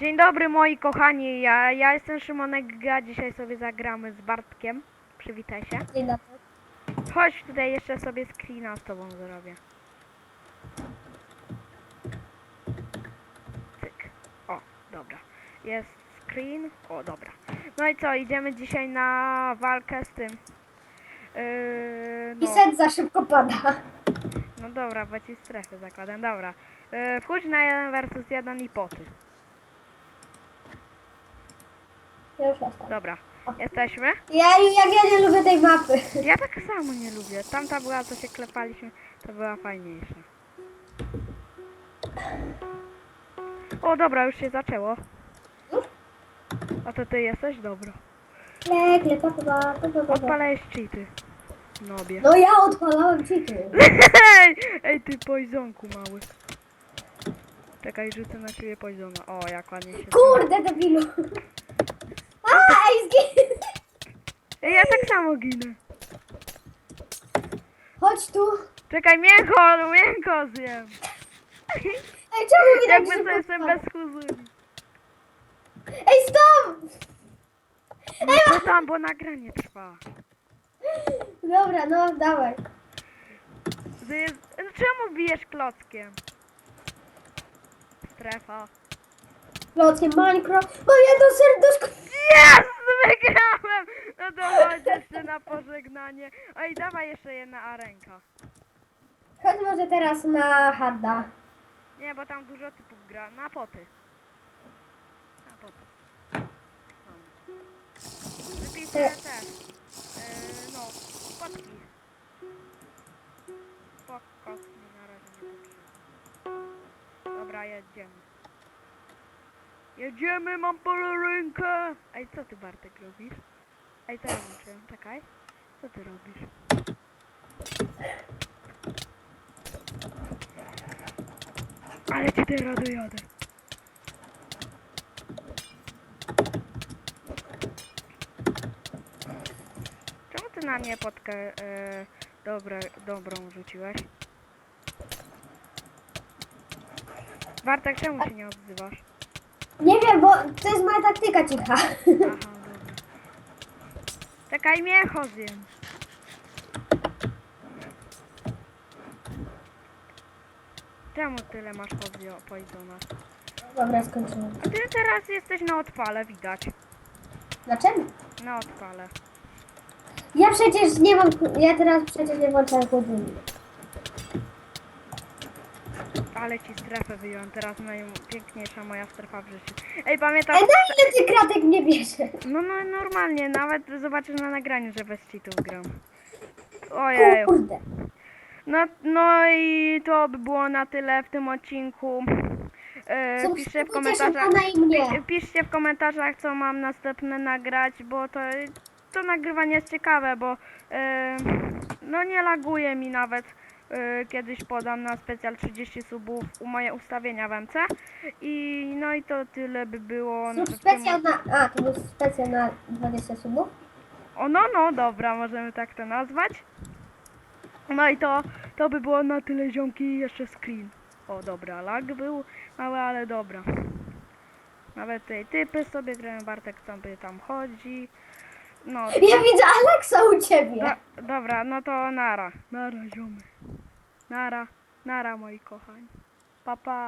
Dzień dobry moi kochani, ja, ja jestem Szymonek Ga, dzisiaj sobie zagramy z Bartkiem. Przywitaj się. Dzień dobry. Chodź tutaj jeszcze sobie screena z tobą zrobię. Cyk. O, dobra. Jest screen. O, dobra. No i co, idziemy dzisiaj na walkę z tym. Yy, I no, set za szybko pada. no dobra, bo ci strefy zakładam. Dobra. Yy, wchódź na 1 versus 1 i poty. Ja już jestem. Dobra. Jesteśmy? Ja, jak ja nie lubię tej mapy. Ja tak samo nie lubię. Tamta była, co się klepaliśmy, to była fajniejsza. O, dobra, już się zaczęło. A to ty jesteś? Dobra. Pa, pa, pa, pa, pa. Odpalałeś cheaty. Nobie. No ja odpalałem cheaty. Ej, ej, ty poizonku mały. Czekaj, rzucę na ciebie poizona. O, jak ładnie się... Kurde, debilu. A, ej. Ej, ja tak samo ginę. Chodź tu. Czekaj, mięcho, mięcho zjem. Ej, czemu mi tak Jakby szybko jestem bez. Ej, stop! No co tam, bo nagranie trwa. Dobra, no, dawaj. Jest... Czemu bijesz klockiem? Strefa. Lotnie Minecraft. O, jedno serduszko. Wygrałem! No to chodź jeszcze na pożegnanie. Oj, dawaj jeszcze jedna arenka. Chodź może teraz na Hadda. Nie, bo tam dużo typów gra. Na poty. Na poty. No. Wypiszę E. te. Yy, no, potki. Spoko, mi na razie nie potrzeba. Dobra, jedziemy. Jedziemy, mam polerynkę! Ej, co ty Bartek robisz? Ej, co ja muszę? Czekaj. Co ty robisz? Ale ci teraz dojadę. Czemu ty na mnie potkę e, dobre, dobrą rzuciłeś? Bartek, czemu się nie odzywasz? Nie wiem, bo to jest moja taktyka cicha. Aha, dobra. Czekaj, mięcho zjem. Czemu tyle masz poizio- poizona? Dobra, skończyłem. A ty teraz jesteś na odpale, widać. Dlaczego? Na odpale. Ja przecież nie mam, ja teraz przecież nie włączam chłodni. Ale ci strefę wyjąłem, teraz najpiękniejsza moja strefa w życiu. Ej, pamiętasz? Ej, na ile ty kratek nie bierze? No, no, normalnie, nawet zobaczysz na nagraniu, że bez cheatów gram. Ojej. Kurde. No, no i to by było na tyle w tym odcinku. E, piszcie w komentarzach. Piszcie w komentarzach, co mam następne nagrać, bo to, to nagrywanie jest ciekawe, bo e, no nie laguje mi nawet. E, kiedyś podam na specjal 30 subów u moje ustawienia w MC. I no i to tyle by było. Sub specjal na, a, to był specjal na 20 subów? O no, no, dobra, możemy tak to nazwać. No i to, to by było na tyle ziomki i jeszcze screen. O dobra, lag był mały, ale dobra. Nawet tej typy sobie grają, Bartek sobie tam chodzi. No, Ja widzę Aleksa u ciebie. do, dobra, no to nara. Nara, ziomy. Nara, nara moi kochani. Pa, pa.